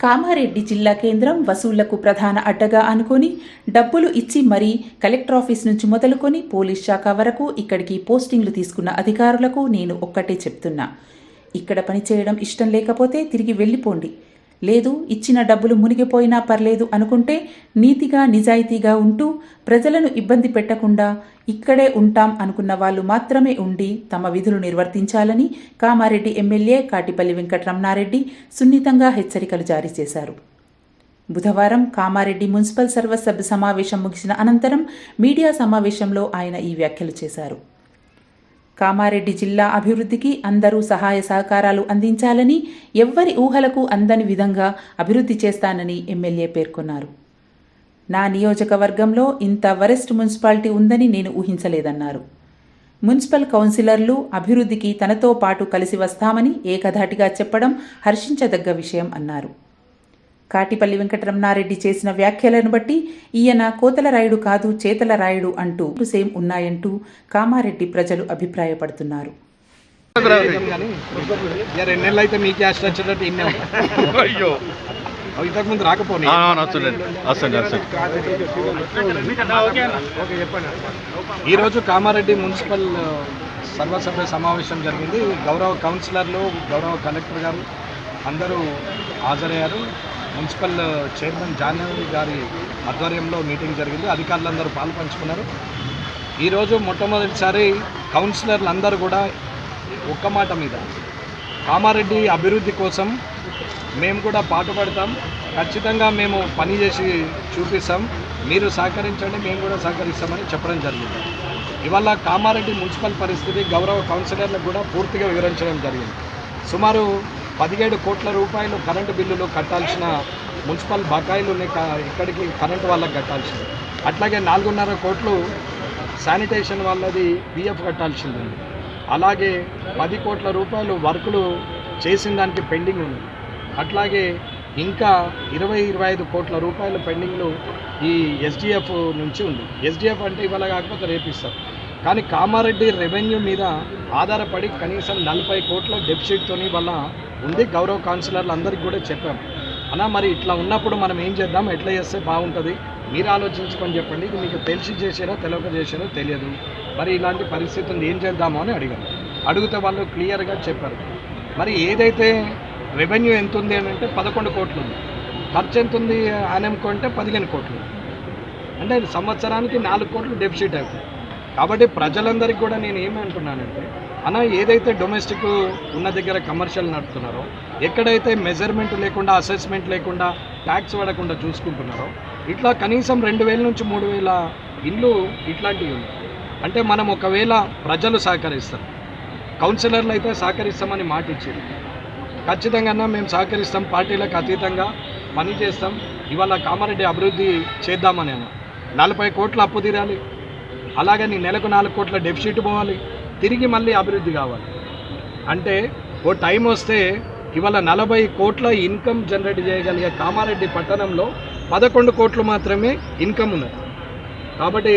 కామారెడ్డి జిల్లా కేంద్రం వసూళ్ళకు ప్రధాన అడ్డగా అనుకొని డబ్బులు ఇచ్చి మరీ కలెక్టర్ ఆఫీస్ నుంచి మొదలుకొని పోలీస్ శాఖ వరకు ఇక్కడికి పోస్టింగ్లు తీసుకున్న అధికారులకు నేను ఒక్కటే చెప్తున్నా. ఇక్కడ పనిచేయడం ఇష్టం లేకపోతే తిరిగి వెళ్ళిపోండి. లేదు ఇచ్చిన డబ్బులు మునిగిపోయినా పర్లేదు అనుకుంటే నీతిగా నిజాయితీగా ఉంటూ ప్రజలను ఇబ్బంది పెట్టకుండా ఇక్కడే ఉంటాం అనుకున్న వాళ్ళు మాత్రమే ఉండి తమ విధులు నిర్వర్తించాలని కామారెడ్డి ఎమ్మెల్యే కాటిపల్లి వెంకటరమణారెడ్డి సున్నితంగా హెచ్చరికలు జారీ చేశారు. బుధవారం కామారెడ్డి మున్సిపల్ సర్వసభ్య సమావేశం ముగిసిన అనంతరం మీడియా సమావేశంలో ఆయన ఈ వ్యాఖ్యలు చేశారు. కామారెడ్డి జిల్లా అభివృద్ధికి అందరూ సహాయ సహకారాలు అందించాలని ఎవ్వరి ఊహలకు అందని విధంగా అభివృద్ధి చేస్తానని ఎమ్మెల్యే పేర్కొన్నారు. నా నియోజకవర్గంలో ఇంత వరెస్ట్ మున్సిపాలిటీ ఉందని నేను ఊహించలేదన్నారు. మున్సిపల్ కౌన్సిలర్లు అభివృద్ధికి తనతో పాటు కలిసి వస్తామని ఏకధాటిగా చెప్పడం హర్షించదగ్గ విషయం అన్నారు. కాటిపల్లి వెంకటరమణారెడ్డి చేసిన వ్యాఖ్యలను బట్టి ఈయన కోతల రాయుడు కాదు చేతల రాయుడు అంటూ సేమ్ ఉన్నాయంటూ కామారెడ్డి ప్రజలు అభిప్రాయపడుతున్నారు. ఈరోజు కామారెడ్డి మున్సిపల్ సర్వసభ్య సమావేశం జరిగింది. గౌరవ కౌన్సిలర్లు గౌరవ కలెక్టర్ గారు అందరూ హాజరయ్యారు. మున్సిపల్ చైర్మన్ జాహ్నవి గారి ఆధ్వర్యంలో మీటింగ్ జరిగింది. అధికారులందరూ పాలు పంచుకున్నారు. ఈరోజు మొట్టమొదటిసారి కౌన్సిలర్లు అందరూ కూడా ఒక్క మాట మీద కామారెడ్డి అభివృద్ధి కోసం మేము కూడా పాటుపడతాం. ఖచ్చితంగా మేము పని చేసి చూపిస్తాం. మీరు సహకరించండి మేము కూడా సహకరిస్తామని చెప్పడం జరిగింది. ఇవాళ కామారెడ్డి మున్సిపల్ పరిస్థితి గౌరవ కౌన్సిలర్లకు కూడా పూర్తిగా వివరించడం జరిగింది. సుమారు పదిహేడు కోట్ల రూపాయలు కరెంటు బిల్లులు కట్టాల్సిన మున్సిపల్ బకాయిలు ఇక్కడికి కరెంటు వాళ్ళకి కట్టాల్సింది. అట్లాగే నాలుగున్నర కోట్లు శానిటేషన్ వాళ్ళది పిఎఫ్ కట్టాల్సింది. అలాగే పది కోట్ల రూపాయలు వర్కులు చేసిన దానికి పెండింగ్ ఉంది. అట్లాగే ఇంకా ఇరవై ఇరవై ఐదు కోట్ల రూపాయల పెండింగ్లు ఈ ఎస్డిఎఫ్ నుంచి ఉంది. ఎస్డిఎఫ్ అంటే ఇవాళ కాకపోతే రేపిస్తారు కానీ కామారెడ్డి రెవెన్యూ మీద ఆధారపడి కనీసం నలభై కోట్ల డెఫిసిట్తోని వల్ల ఉంది. గౌరవ కౌన్సిలర్లు అందరికీ కూడా చెప్పాం. అన్నా మరి ఇట్లా ఉన్నప్పుడు మనం ఏం చేద్దాం? ఎట్లా చేస్తే బాగుంటుంది? మీరు ఆలోచించుకొని చెప్పండి. ఇది మీకు తెలిసి చేసారో తెలియక చేసారో తెలియదు. మరి ఇలాంటి పరిస్థితి ఉంది ఏం చేద్దామో అని అడిగాను అడిగితే వాళ్ళు క్లియర్గా చెప్పారు. మరి ఏదైతే రెవెన్యూ ఎంత ఉంది అని అంటే పదకొండు కోట్లు ఉంది. ఖర్చు ఎంత ఉంది అని అనుకుంటే పదిహేను కోట్లు అంటే సంవత్సరానికి నాలుగు కోట్లు డెఫిసిట్ అవుతుంది. కాబట్టి ప్రజలందరికీ కూడా నేను ఏమంటున్నానంటే అన్న ఏదైతే డొమెస్టిక్ ఉన్న దగ్గర కమర్షియల్ నడుపుతున్నారో ఎక్కడైతే మెజర్మెంట్ లేకుండా అసెస్మెంట్ లేకుండా ట్యాక్స్ పడకుండా చూసుకుంటున్నారో ఇట్లా కనీసం రెండు వేల నుంచి మూడు వేల ఇల్లు ఇట్లాంటివి ఉన్నాయి. అంటే మనం ఒకవేళ ప్రజలు సహకరిస్తారు కౌన్సిలర్లు అయితే సహకరిస్తామని మాట ఇచ్చారు. ఖచ్చితంగా మేము సహకరిస్తాం పార్టీలకు అతీతంగా పని చేస్తాం ఇవాళ కామారెడ్డి అభివృద్ధి చేద్దామని అన్న. నలభై కోట్ల అప్పు తీరాలి. అలాగే నీ నెలకు నాలుగు కోట్ల డెఫిషిట్ పోవాలి. తిరిగి మళ్ళీ అభివృద్ధి కావాలి. అంటే ఓ టైం వస్తే ఇవాళ నలభై కోట్ల ఇన్కమ్ జనరేట్ చేయగలిగే కామారెడ్డి పట్టణంలో పదకొండు కోట్లు మాత్రమే ఇన్కమ్ ఉన్నది. కాబట్టి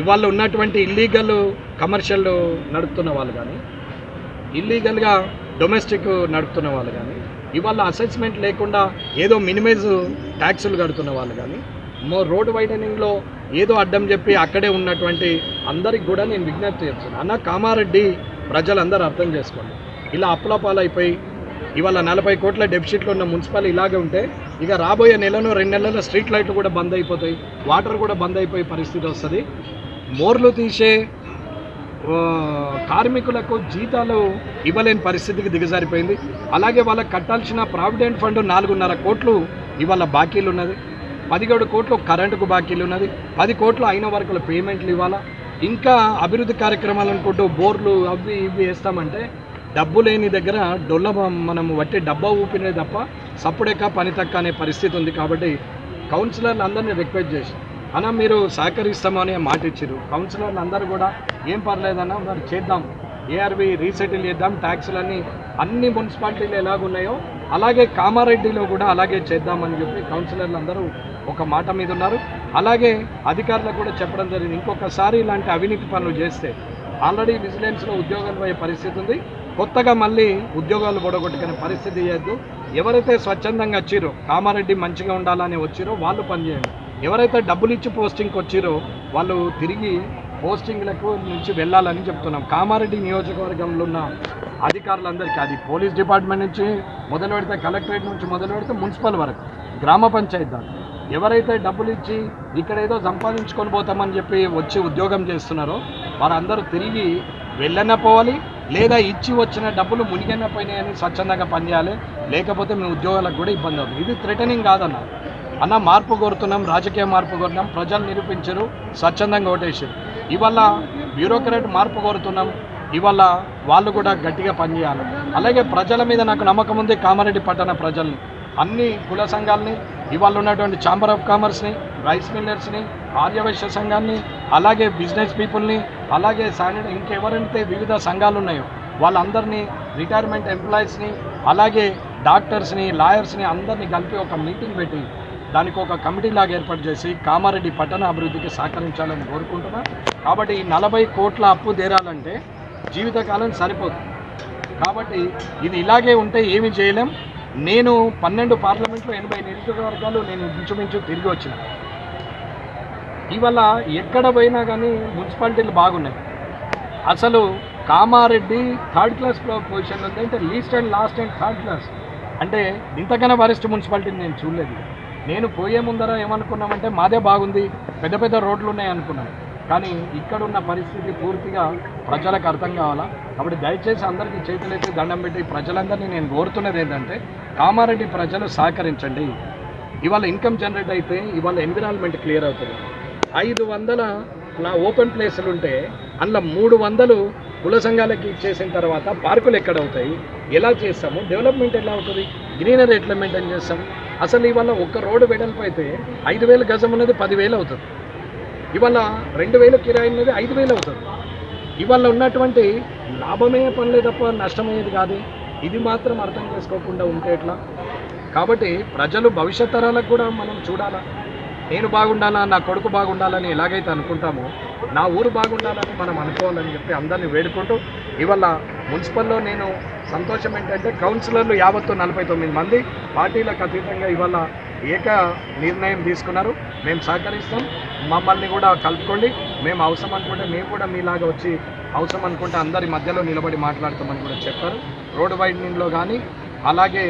ఇవాళ ఉన్నటువంటి ఇల్లీగల్ కమర్షియల్ నడుపుతున్న వాళ్ళు కానీ ఇల్లీగల్గా డొమెస్టిక్ నడుపుతున్న వాళ్ళు కానీ ఇవాళ అసెస్మెంట్ లేకుండా ఏదో మినిమైజ్ ట్యాక్సులు కడుతున్న వాళ్ళు కానీ రోడ్ వైడనింగ్లో ఏదో అడ్డం చెప్పి అక్కడే ఉన్నటువంటి అందరికి కూడా నేను విజ్ఞప్తి చేస్తున్నాను. అన్న కామారెడ్డి ప్రజలందరూ అర్థం చేసుకోండి. ఇలా అప్పులపాలైపోయి ఇవాళ నలభై కోట్ల డెఫిసిట్లు ఉన్న మున్సిపల్ ఇలాగే ఉంటే ఇక రాబోయే నెలలో రెండు నెలల్లో స్ట్రీట్ లైట్లు కూడా బంద్ అయిపోతాయి వాటర్ కూడా బంద్ అయిపోయే పరిస్థితి వస్తుంది. మోర్లు తీసే కార్మికులకు జీతాలు ఇవ్వలేని పరిస్థితికి దిగజారిపోయింది. అలాగే వాళ్ళకి కట్టాల్సిన ప్రావిడెంట్ ఫండ్ నాలుగున్నర కోట్లు ఇవాళ బాకీలు ఉన్నది పదిహేడు కోట్లు కరెంటుకు బాకీలు ఉన్నది. పది కోట్లు అయిన వరకుల పేమెంట్లు ఇవ్వాలా? ఇంకా అభివృద్ధి కార్యక్రమాలు అనుకుంటూ బోర్లు అవి ఇవి వేస్తామంటే డబ్బు లేని దగ్గర డొల్ల మనం వట్టి డబ్బా ఊపినే తప్ప సప్పుడేక పని తక్క అనే పరిస్థితి ఉంది కాబట్టి కౌన్సిలర్లు అందరినీ రిక్వెస్ట్ చేసి అన్న మీరు సహకరిస్తామని మాట ఇచ్చారు కౌన్సిలర్లు అందరూ కూడా ఏం పర్లేదన్నా మరి చేద్దాం. ఏఆర్వి రీసెటిల్ చేద్దాం ట్యాక్సులన్నీ అన్ని మున్సిపాలిటీలు ఎలాగున్నాయో అలాగే కామారెడ్డిలో కూడా అలాగే చేద్దామని చెప్పి కౌన్సిలర్లు అందరూ ఒక మాట మీద ఉన్నారు. అలాగే అధికారులకు కూడా చెప్పడం జరిగింది. ఇంకొకసారి ఇలాంటి అవినీతి పనులు చేస్తే ఆల్రెడీ విజిలెన్స్లో ఉద్యోగాలు పోయే పరిస్థితి ఉంది. కొత్తగా మళ్ళీ ఉద్యోగాలు పొడగొట్టుకునే పరిస్థితి చేయొద్దు. ఎవరైతే స్వచ్ఛందంగా వచ్చిరో కామారెడ్డి మంచిగా ఉండాలని వచ్చిరో వాళ్ళు పనిచేయండి. ఎవరైతే డబ్బులు ఇచ్చి పోస్టింగ్కి వచ్చిరో వాళ్ళు తిరిగి పోస్టింగ్లకు నుంచి వెళ్ళాలని చెప్తున్నాం. కామారెడ్డి నియోజకవర్గంలో ఉన్న అధికారులందరికీ అది పోలీస్ డిపార్ట్మెంట్ నుంచి మొదలు పెడితే కలెక్టరేట్ నుంచి మొదలు పెడితే మున్సిపల్ వరకు గ్రామ పంచాయతీ దాకా. ఎవరైతే డబ్బులు ఇచ్చి ఇక్కడ ఏదో సంపాదించుకొని పోతామని చెప్పి వచ్చి ఉద్యోగం చేస్తున్నారో వారందరూ తిరిగి వెళ్ళన పోవాలి లేదా ఇచ్చి వచ్చిన డబ్బులు మునిగైన పోయినాయని స్వచ్ఛందంగా పనిచేయాలి లేకపోతే మీ ఉద్యోగాలకు కూడా ఇబ్బంది అవుతుంది. ఇది థ్రెటనింగ్ కాదన్నారు. అన్న మార్పు కోరుతున్నాం రాజకీయ మార్పు కోరుతున్నాం ప్రజలు నిరూపించరు స్వచ్ఛందంగా ఓటేసారు ఇవాళ బ్యూరోక్రాట్ మార్పు కోరుతున్నాం ఇవాళ వాళ్ళు కూడా గట్టిగా పనిచేయాలి. అలాగే ప్రజల మీద నాకు నమ్మకం ఉంది కామారెడ్డి పట్టణ ప్రజల్ని. అన్ని కుల సంఘాలని ఇవాళ ఉన్నటువంటి ఛాంబర్ ఆఫ్ కామర్స్ని రైస్ మిల్లర్స్ని ఆర్యవైశ్య సంఘాన్ని అలాగే బిజినెస్ పీపుల్ని అలాగే శానిట ఇంకెవరైతే వివిధ సంఘాలు ఉన్నాయో వాళ్ళందరినీ రిటైర్మెంట్ ఎంప్లాయీస్ని అలాగే డాక్టర్స్ని లాయర్స్ని అందరినీ కలిపి ఒక మీటింగ్ పెట్టి దానికి ఒక కమిటీ లాగా ఏర్పాటు చేసి కామారెడ్డి పట్టణ అభివృద్ధికి సహకరించాలని కోరుకుంటున్నా. కాబట్టి ఈ నలభై కోట్ల అప్పు తీరాలంటే జీవితకాలం సరిపోదు. కాబట్టి ఇది ఇలాగే ఉంటే ఏమి చేయలేం. నేను పన్నెండు పార్లమెంట్లో ఎనభై నియోజకవర్గాలు నేను ఇంచుమించు తిరిగి వచ్చిన. ఇవాళ ఎక్కడ పోయినా కానీ మున్సిపాలిటీలు బాగున్నాయి. అసలు కామారెడ్డి థర్డ్ క్లాస్ పొజిషన్ ఉంది అంటే least and last and third class. అంటే ఇంతకన్నా వరిష్ట మున్సిపాలిటీని నేను చూడలేదు. నేను పోయే ముందర ఏమనుకున్నామంటే మాదే బాగుంది పెద్ద పెద్ద రోడ్లు ఉన్నాయి అనుకున్నాను. కానీ ఇక్కడ ఉన్న పరిస్థితి పూర్తిగా ప్రజలకు అర్థం కావాలా? కాబట్టి దయచేసి అందరికీ చేతులైతే దండం పెట్టి ప్రజలందరినీ నేను కోరుతున్నది ఏంటంటే కామారెడ్డి ప్రజలు సహకరించండి. ఇవాళ ఇన్కమ్ జనరేట్ అయితే ఇవాళ ఎన్విరాన్మెంట్ క్లియర్ అవుతుంది. ఐదు వందల నా ఓపెన్ ప్లేసులు ఉంటే అందులో మూడు వందలు కుల సంఘాలకి ఇచ్చేసిన తర్వాత పార్కులు ఎక్కడ అవుతాయి? ఎలా చేస్తాము? డెవలప్మెంట్ ఎలా అవుతుంది? గ్రీనరీ ఎట్లా మెయింటైన్ చేస్తాం అసలు ఇవాళ ఒక్క రోడ్డు వెడల్పు అయితే ఐదు వేల గజం అనేది పదివేలు అవుతుంది. ఇవాళ రెండు వేల కిరాయి అనేది ఐదు వేలు అవుతుంది. ఇవాళ ఉన్నటువంటి లాభమే పనిలే తప్ప నష్టమయ్యేది కాదు. ఇది మాత్రం అర్థం చేసుకోకుండా ఉంటే ఎట్లా? కాబట్టి ప్రజలు భవిష్యత్ తరాలకు కూడా మనం చూడాలా? నేను బాగుండాలా? నా కొడుకు బాగుండాలని ఎలాగైతే అనుకుంటామో నా ఊరు బాగుండాలని మనం అనుకోవాలని చెప్పి అందరినీ వేడుకుంటూ ఇవాళ మున్సిపల్లో నేను సంతోషం ఏంటంటే కౌన్సిలర్లు యావత్తు నలభై తొమ్మిది మంది పార్టీలకు అతీతంగా ఇవాళ ఏక నిర్ణయం తీసుకున్నారు. మేము సహకరిస్తాం. మమ్మల్ని కూడా కలుపుకోండి. మేము అవసరం అనుకుంటే మేము కూడా మీలాగా వచ్చి అవసరం అనుకుంటే అందరి మధ్యలో నిలబడి మాట్లాడతామని కూడా చెప్పారు. రోడ్డు వైడనింగ్లో కానీ అలాగే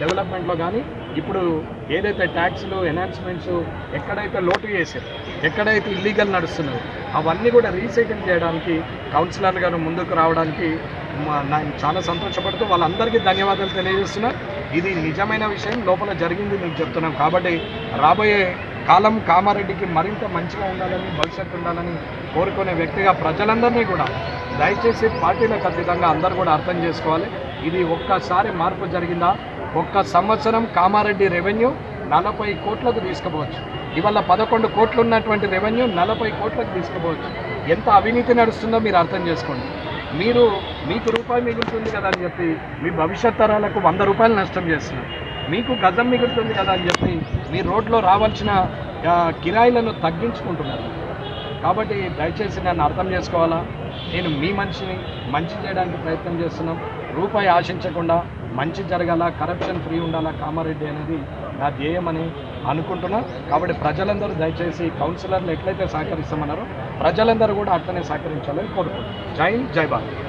డెవలప్మెంట్లో కానీ ఇప్పుడు ఏదైతే ట్యాక్స్లు ఎన్హాన్స్మెంట్స్ ఎక్కడైతే లోటు చేశారు ఎక్కడైతే ఇల్లీగల్ నడుస్తున్నాయో అవన్నీ కూడా రీసైకిల్ చేయడానికి కౌన్సిలర్ గారు ముందుకు రావడానికి నేను చాలా సంతోషపడుతూ వాళ్ళందరికీ ధన్యవాదాలు తెలియజేస్తున్నా. ఇది నిజమైన విషయం లోపల జరిగింది మీకు చెప్తున్నాం. కాబట్టి రాబోయే కాలం కామారెడ్డికి మరింత మంచిగా ఉండాలని భవిష్యత్తు ఉండాలని కోరుకునే వ్యక్తిగా ప్రజలందరినీ కూడా దయచేసి పార్టీలకు అతీతంగా అందరూ కూడా అర్థం చేసుకోవాలి. ఇది ఒక్కసారి మార్పు జరిగిందా? ఒక్క సంవత్సరం కామారెడ్డి రెవెన్యూ నలభై కోట్లకు తీసుకుపోవచ్చు. ఇవాళ పదకొండు కోట్లు ఉన్నటువంటి రెవెన్యూ నలభై కోట్లకు తీసుకుపోవచ్చు. ఎంత అవినీతి నడుస్తుందో మీరు అర్థం చేసుకోండి. మీరు మీకు రూపాయి మిగులుతుంది కదా అని చెప్పి మీ భవిష్యత్ తరాలకు వంద రూపాయలు నష్టం చేస్తున్నారు. మీకు గజం మిగులుతుంది కదా అని చెప్పి మీ రోడ్లో రావాల్సిన కిరాయిలను తగ్గించుకుంటున్నారు. కాబట్టి దయచేసి నన్ను అర్థం చేసుకోవాలా? నేను మీ మనిషిని మంచి చేయడానికి ప్రయత్నం చేస్తున్నాం. రూపాయి ఆశించకుండా మంచి జరగాల కరప్షన్ ఫ్రీ ఉండాలా కామారెడ్డి అనేది నా ధ్యేయమని అనుకుంటున్నా. కాబట్టి ప్రజలందరూ దయచేసి కౌన్సిలర్లు ఎట్లయితే సహకరిస్తామన్నారో ప్రజలందరూ కూడా అట్లనే సహకరించాలని కోరుకుంటున్నాను జై జై భారత్.